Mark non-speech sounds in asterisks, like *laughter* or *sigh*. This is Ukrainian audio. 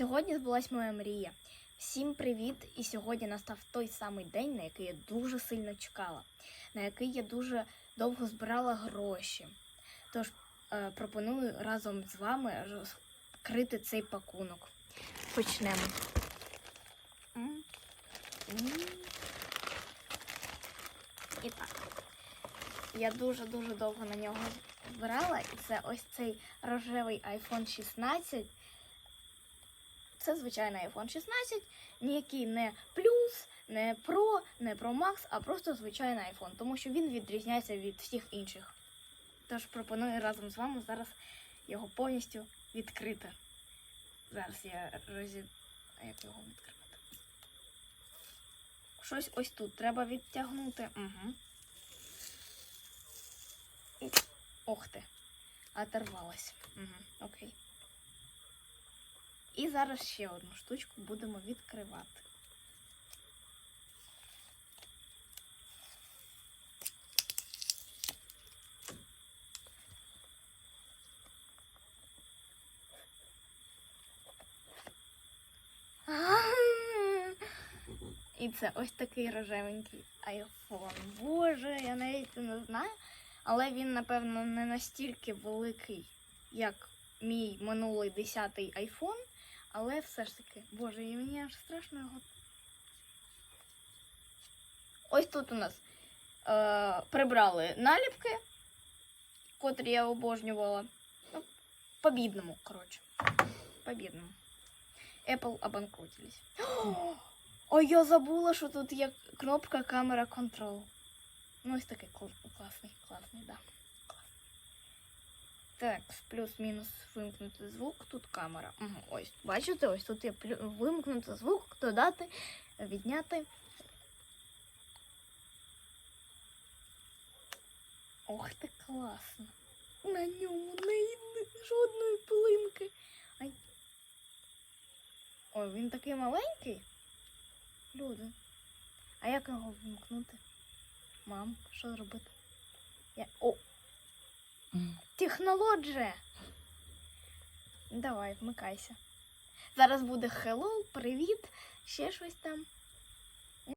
Сьогодні збулась моя мрія. Всім привіт! І сьогодні настав той самий день, на який я дуже сильно чекала, на який я дуже довго збирала гроші. Тож е, пропоную разом з вами розкрити цей пакунок. Почнемо. І так. Я дуже-дуже довго на нього збирала, і це ось цей рожевий iPhone 16. Це звичайний iPhone 16, ніякий не плюс, не Pro, не Pro Max, а просто звичайний iPhone, тому що він відрізняється від всіх інших. Тож пропоную разом з вами зараз його повністю відкрити. Зараз я розі... А як його відкривати? Щось ось тут треба відтягнути. Угу. Ох ти. Оторвалась. Угу. І зараз ще одну штучку будемо відкривати. І це ось такий рожевенький айфон. Боже, я навіть не знаю. Але він, напевно, не настільки великий, як мій минулий 10-й айфон. Але все ж таки, боже, і мені аж страшно його. Ось тут у нас е, прибрали наліпки, котрі я обожнювала. Ну, по бідному, коротше. По бідному. Apple обанкрутились. *gasps* Ой, я забула, що тут є кнопка камера контрол. Ну, ось такий кл- класний, класний, да. Так, плюс-мінус вимкнути звук, тут камера. Угу, ось, бачите, ось тут є вимкнути звук, додати, відняти. Ох, ти класно. На ньому не жодної пилинки. Ай. Ой, він такий маленький. Люди. А як його вимкнути? Мам, що зробити? Я... О! Технологія! Давай, вмикайся. Зараз буде hello, привіт, ще щось там.